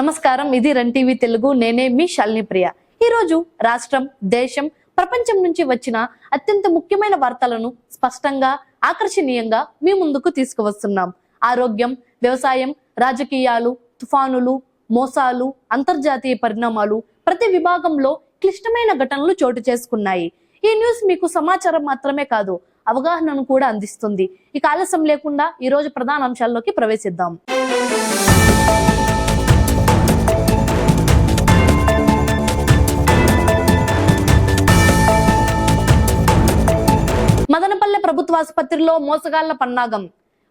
నమస్కారం ఇది run TV Telugu నేనే మీ శాలిని ప్రియ. ఈరోజు రాష్ట్రం దేశం ప్రపంచం నుంచి వచ్చిన అత్యంత ముఖ్యమైన వార్తలను స్పష్టంగా ఆకర్షణీయంగా మీ ముందుకు తీసుకువస్తున్నాం. ఆరోగ్యం వ్యవసాయం రాజకీయాలు తుఫానులు మోసాలు అంతర్జాతీయ పరిణామాలు ప్రతి విభాగంలో క్లిష్టమైన ఘటనలు చోటు చేసుకున్నాయి. ఈ న్యూస్ మీకు సమాచారం మాత్రమే కాదు అవగాహనను కూడా అందిస్తుంది. ఇక ఆలస్యం లేకుండా ఈ రోజు ప్రధాన అంశాల్లోకి ప్రవేశిద్దాం. మదనపల్లె ప్రభుత్వ ఆసుపత్రిలో మోసగాళ్ళ పన్నాగం.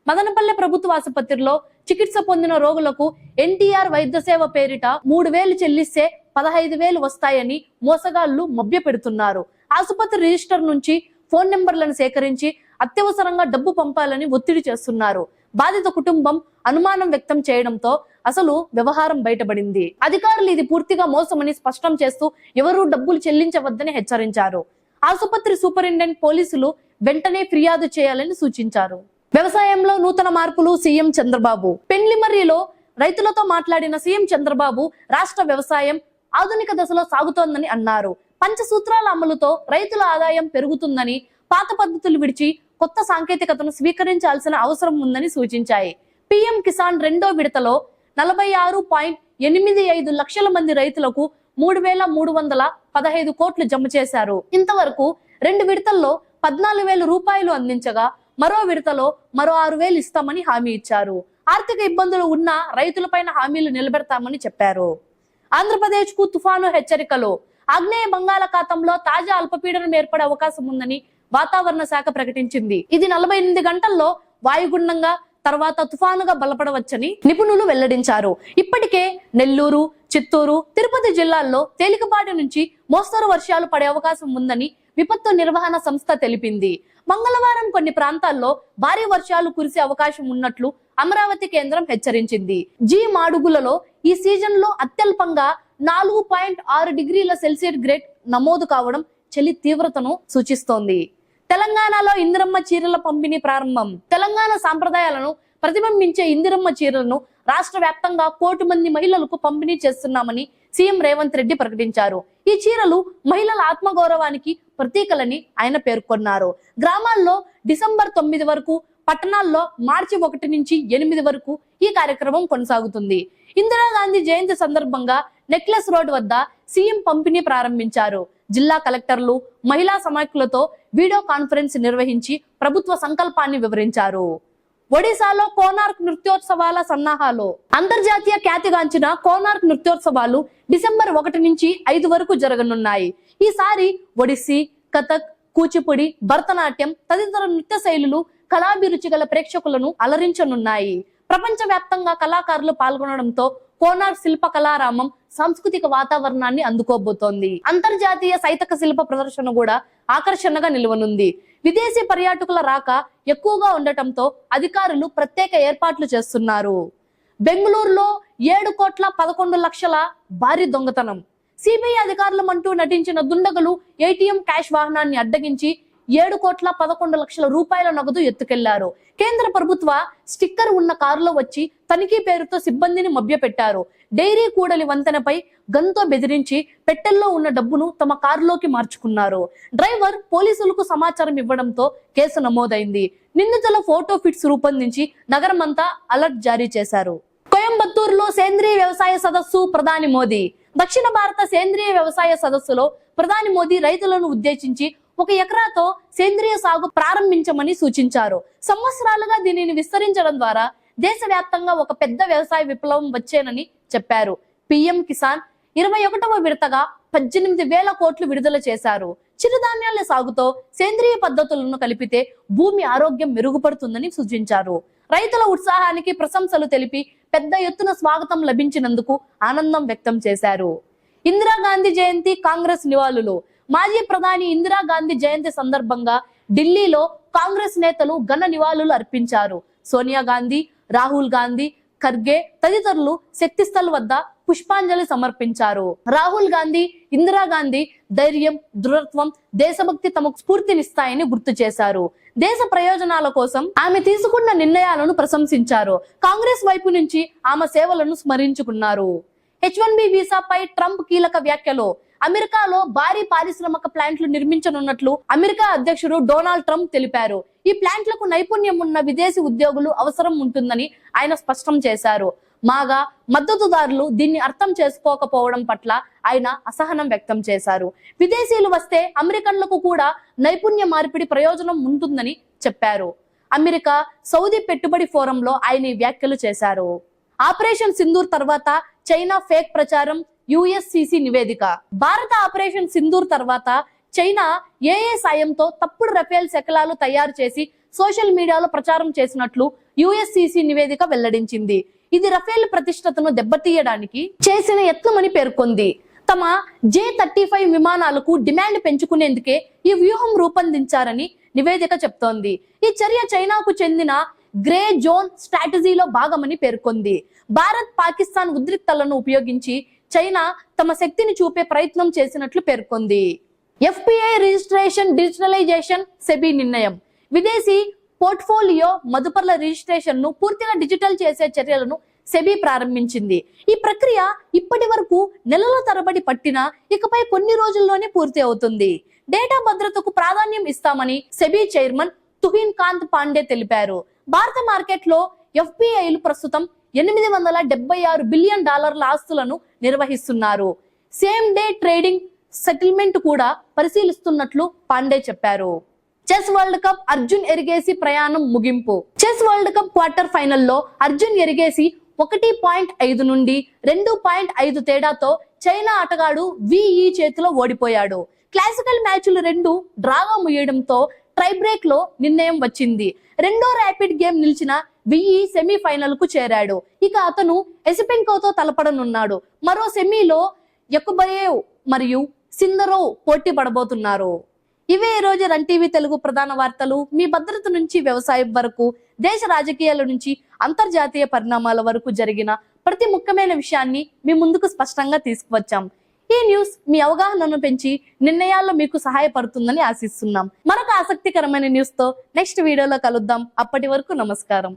మదనపల్లె ప్రభుత్వ ఆసుపత్రిలో చికిత్స పొందిన రోగులకు ఎన్టీఆర్ వైద్య సేవ పేరిట మూడు వేలు చెల్లిస్తే పదహైదు వేలు వస్తాయని మోసగాళ్ళు మభ్య పెడుతున్నారు ఆసుపత్రి రిజిస్టర్ నుంచి ఫోన్ నెంబర్లను సేకరించి అత్యవసరంగా డబ్బు పంపాలని ఒత్తిడి చేస్తున్నారు. బాధిత కుటుంబం అనుమానం వ్యక్తం చేయడంతో అసలు వ్యవహారం బయటపడింది. అధికారులు ఇది పూర్తిగా మోసమని స్పష్టం చేస్తూ ఎవరూ డబ్బులు చెల్లించవద్దని హెచ్చరించారు. ఆసుపత్రి సూపరింటెండెంట్ పోలీసులు వెంటనే ఫిర్యాదు చేయాలని సూచించారు. వ్యవసాయంలో నూతన మార్పులు సీఎం చంద్రబాబు. పెండ్లిమర్రిలో రైతులతో మాట్లాడిన సీఎం చంద్రబాబు రాష్ట్ర వ్యవసాయం ఆధునిక దశలో సాగుతోందని అన్నారు. పంచసూత్రాల అమలుతో రైతుల ఆదాయం పెరుగుతుందని పాత పద్ధతులు విడిచి కొత్త సాంకేతికతను స్వీకరించాల్సిన అవసరం ఉందని సూచించాయి. పీఎం కిసాన్ రెండో విడతలో నలభై ఆరు పాయింట్ ఎనిమిది ఐదు లక్షల మంది రైతులకు మూడు వేల మూడు వందల పదహైదు కోట్లు జమ చేశారు. ఇంతవరకు రెండు విడతల్లో పద్నాలుగు వేల రూపాయలు అందించగా మరో విడతలో మరో ఆరు వేలు ఇస్తామని హామీ ఇచ్చారు. ఆర్థిక ఇబ్బందులు ఉన్న రైతులపైన హామీలు నిలబెడతామని చెప్పారు. ఆంధ్రప్రదేశ్కు తుఫాను హెచ్చరికలు. ఆగ్నేయ బంగాళాఖాతంలో తాజా అల్పపీడనం ఏర్పడే అవకాశం ఉందని వాతావరణ శాఖ ప్రకటించింది. ఇది నలభై ఎనిమిది గంటల్లో వాయుగుండంగా తర్వాత తుఫానుగా బలపడవచ్చని నిపుణులు వెల్లడించారు. ఇప్పటికే నెల్లూరు చిత్తూరు తిరుపతి జిల్లాల్లో తేలికపాటి నుంచి మోస్తరు వర్షాలు పడే అవకాశం ఉందని విపత్తు నిర్వహణ సంస్థ తెలిపింది. మంగళవారం కొన్ని ప్రాంతాల్లో భారీ వర్షాలు కురిసే అవకాశం ఉన్నట్లు అమరావతి కేంద్రం హెచ్చరించింది. జీ మాడుగులలో ఈ సీజన్లో అత్యల్పంగా నాలుగు పాయింట్ ఆరు డిగ్రీల సెల్సియస్ గ్రేడ్ నమోదు కావడం చలి తీవ్రతను సూచిస్తోంది. తెలంగాణలో ఇందిరమ్మ చీరల పంపిణీ ప్రారంభం. తెలంగాణ సాంప్రదాయాలను ప్రతిబింబించే ఇందిరమ్మ చీరలను రాష్ట్ర వ్యాప్తంగా కోటి మంది మహిళలకు పంపిణీ చేస్తున్నామని సీఎం రేవంత్ రెడ్డి ప్రకటించారు. ఈ చీరలు మహిళల ఆత్మగౌరవానికి ప్రతీకలని ఆయన పేర్కొన్నారు. గ్రామాల్లో డిసెంబర్ తొమ్మిది వరకు పట్టణాల్లో మార్చి ఒకటి నుంచి ఎనిమిది వరకు ఈ కార్యక్రమం కొనసాగుతుంది. ఇందిరాగాంధీ జయంతి సందర్భంగా నెక్లెస్ రోడ్ వద్ద సీఎం పంపిణీ ప్రారంభించారు. జిల్లా కలెక్టర్లు మహిళా సమాఖ్యలతో వీడియో కాన్ఫరెన్స్ నిర్వహించి ప్రభుత్వ సంకల్పాన్ని వివరించారు. ఒడిశాలో కోనార్క్ నృత్యోత్సవాల సన్నాహాలు. అంతర్జాతీయ ఖ్యాతిగాంచిన కోనార్క్ నృత్యోత్సవాలు డిసెంబర్ ఒకటి నుంచి ఐదు వరకు జరగనున్నాయి. ఈసారి ఒడిస్సీ కథక్ కూచిపుడి భరతనాట్యం తదితర నృత్య శైలులు కళాభిరుచి గల ప్రేక్షకులను అలరించనున్నాయి. ప్రపంచ వ్యాప్తంగా కళాకారులు పాల్గొనడంతో కోనార్ శిల్ప కళారామం సాంస్కృతిక వాతావరణాన్ని అందుకోబోతోంది. అంతర్జాతీయ సైతక శిల్ప ప్రదర్శన కూడా ఆకర్షణగా నిలవనుంది. విదేశీ పర్యాటకుల రాక ఎక్కువగా ఉండటంతో అధికారులు ప్రత్యేక ఏర్పాట్లు చేస్తున్నారు. బెంగళూరులో ఏడు కోట్ల పదకొండు లక్షల భారీ దొంగతనం. సిబిఐ అధికారులమంటూ నటించిన దుండగులు ఏటీఎం క్యాష్ వాహనాన్ని అడ్డగించి ఏడు కోట్ల పదకొండు లక్షల రూపాయల నగదు ఎత్తుకెళ్ళారు. కేంద్ర ప్రభుత్వ స్టిక్కర్ ఉన్న కారులో వచ్చి తనిఖీ పేరుతో సిబ్బందిని మభ్యపెట్టారు. డైరీ కూడలి వంతెనపై గన్తో బెదిరించి పెట్టెల్లో ఉన్న డబ్బును తమ కారులోకి మార్చుకున్నారు. డ్రైవర్ పోలీసులకు సమాచారం ఇవ్వడంతో కేసు నమోదైంది. నిందితుల ఫోటో ఫిట్స్ రూపొందించి నగరమంతా అలర్ట్ జారీ చేశారు. కోయంబత్తూరులో సేంద్రీయ వ్యవసాయ సదస్సు ప్రధాని మోదీ. దక్షిణ భారత సేంద్రీయ వ్యవసాయ సదస్సులో ప్రధాని మోదీ రైతులను ఉద్దేశించి ఒక ఎకరాతో సేంద్రియ సాగు ప్రారంభించమని సూచించారు. సంవత్సరాలుగా దీనిని విస్తరించడం ద్వారా దేశవ్యాప్తంగా ఒక పెద్ద వ్యవసాయ విప్లవం వచ్చేనని చెప్పారు. పిఎం కిసాన్ ఇరవై ఒకటవ విడతగా పద్దెనిమిది వేల కోట్లు విడుదల చేశారు. చిరుధాన్యాల సాగుతో సేంద్రియ పద్ధతులను కలిపితే భూమి ఆరోగ్యం మెరుగుపడుతుందని సూచించారు. రైతుల ఉత్సాహానికి ప్రశంసలు తెలిపి పెద్ద ఎత్తున స్వాగతం లభించినందుకు ఆనందం వ్యక్తం చేశారు. ఇందిరాగాంధీ జయంతి కాంగ్రెస్ నివాళులు మాజీ ప్రధాని ఇందిరాగాంధీ జయంతి సందర్భంగా ఢిల్లీలో కాంగ్రెస్ నేతలు ఘన నివాళులు అర్పించారు. సోనియా గాంధీ రాహుల్ గాంధీ ఖర్గే తదితరులు శక్తిస్థల్ వద్ద పుష్పాంజలి సమర్పించారు. రాహుల్ గాంధీ ఇందిరాగాంధీ ధైర్యం దృఢత్వం దేశభక్తి తమకు స్ఫూర్తినిస్తాయని గుర్తు చేశారు. దేశ ప్రయోజనాల కోసం ఆమె తీసుకున్న నిర్ణయాలను ప్రశంసించారు. కాంగ్రెస్ వైపు నుంచి ఆమె సేవలను స్మరించుకున్నారు. హెచ్ వన్ బి వీసాపై ట్రంప్ కీలక వ్యాఖ్యలు. అమెరికాలో భారీ పారిశ్రామిక ప్లాంట్లు నిర్మించనున్నట్లు అమెరికా అధ్యక్షుడు డొనాల్డ్ ట్రంప్ తెలిపారు. ఈ ప్లాంట్లకు నైపుణ్యం ఉన్న విదేశీ ఉద్యోగులు అవసరం ఉంటుందని ఆయన స్పష్టం చేశారు. మాగా మద్దతుదారులు దీన్ని అర్థం చేసుకోకపోవడం పట్ల ఆయన అసహనం వ్యక్తం చేశారు. విదేశీయులు వస్తే అమెరికన్లకు కూడా నైపుణ్య మార్పిడి ప్రయోజనం ఉంటుందని చెప్పారు. అమెరికా సౌదీ పెట్టుబడి ఫోరంలో ఆయన ఈ వ్యాఖ్యలు చేశారు. ఆపరేషన్ సింధూర్ తర్వాత చైనా ఫేక్ ప్రచారం యుఎస్సిసి నివేదిక. భారత ఆపరేషన్ సింధూర్ తర్వాత చైనా ఏఏ సాయంతో తప్పుడు రఫేల్ శకలాలు తయారు చేసి సోషల్ మీడియాలో ప్రచారం చేసినట్లు యుఎస్సిసి నివేదిక వెల్లడించింది. ఇది రఫేల్ ప్రతిష్టతను దెబ్బతీయడానికి చేసిన యత్నమని పేర్కొంది. తమ జే థర్టీ ఫైవ్ విమానాలకు డిమాండ్ పెంచుకునేందుకే ఈ వ్యూహం రూపొందించారని నివేదిక చెప్తోంది. ఈ చర్య చైనాకు చెందిన గ్రే జోన్ స్ట్రాటజీలో భాగమని పేర్కొంది. భారత్ పాకిస్తాన్ ఉద్రిక్తలను ఉపయోగించి చైనా తమ శక్తిని చూపే ప్రయత్నం చేసినట్లు పేర్కొంది. ఎఫ్పిఐ రిజిస్ట్రేషన్ డిజిటలైజేషన్ సెబీ నిర్ణయం. విదేశీ పోర్ట్ఫోలియో మదుపర్ల రిజిస్ట్రేషన్ను పూర్తిగా డిజిటల్ చేసే చర్యలను సెబీ ప్రారంభించింది. ఈ ప్రక్రియ ఇప్పటి వరకు నెలల తరబడి పట్టినా ఇకపై కొన్ని రోజుల్లోనే పూర్తి అవుతుంది. డేటా భద్రతకు ప్రాధాన్యం ఇస్తామని సెబీ చైర్మన్ తుహిన్ కాంత్ పాండే తెలిపారు. భారత మార్కెట్లో ఎఫ్పిఐలు ప్రస్తుతం ఎనిమిది వందల డెబ్బై ఆరు బిలియన్ డాలర్ల ఆస్తులను నిర్వహిస్తున్నారు. సేమ్ డే ట్రేడింగ్ సెటిల్మెంట్ కూడా పరిశీలిస్తున్నట్లు పాండే చెప్పారు. Chess world cup Arjun Erigaisi ప్రయాణం ముగింపు. చెస్ వరల్డ్ కప్ క్వార్టర్ ఫైనల్లో అర్జున్ ఎరిగేసి ఒకటి పాయింట్ ఐదు నుండి రెండు పాయింట్ ఐదు తేడాతో చైనా ఆటగాడు విఈ చేతిలో ఓడిపోయాడు. క్లాసికల్ మ్యాచ్లు రెండు డ్రాగా ముయ్యడంతో ట్రైబ్రేక్లో నిర్ణయం వచ్చింది. రెండో ర్యాపిడ్ గేమ్ నిలిచిన వెయ్యి సెమీఫైనల్కు చేరాడు. ఇక అతను ఎసిపెంకోతో తలపడనున్నాడు. మరో సెమీలో యకుబయేవ్ మరియు సిందరో పోటీ పడబోతున్నారు. ఇవే ఈ రోజు రన్ టీవీ తెలుగు ప్రధాన వార్తలు. మీ భద్రత నుంచి వ్యవసాయం వరకు దేశ రాజకీయాల నుంచి అంతర్జాతీయ పరిణామాల వరకు జరిగిన ప్రతి ముఖ్యమైన విషయాన్ని మీ ముందుకు స్పష్టంగా తీసుకువచ్చాం. ఈ న్యూస్ మీ అవగాహనను పెంచి నిర్ణయాల్లో మీకు సహాయపడుతుందని ఆశిస్తున్నాం. మరొక ఆసక్తికరమైన న్యూస్తో నెక్స్ట్ వీడియోలో కలుద్దాం. అప్పటి వరకు నమస్కారం.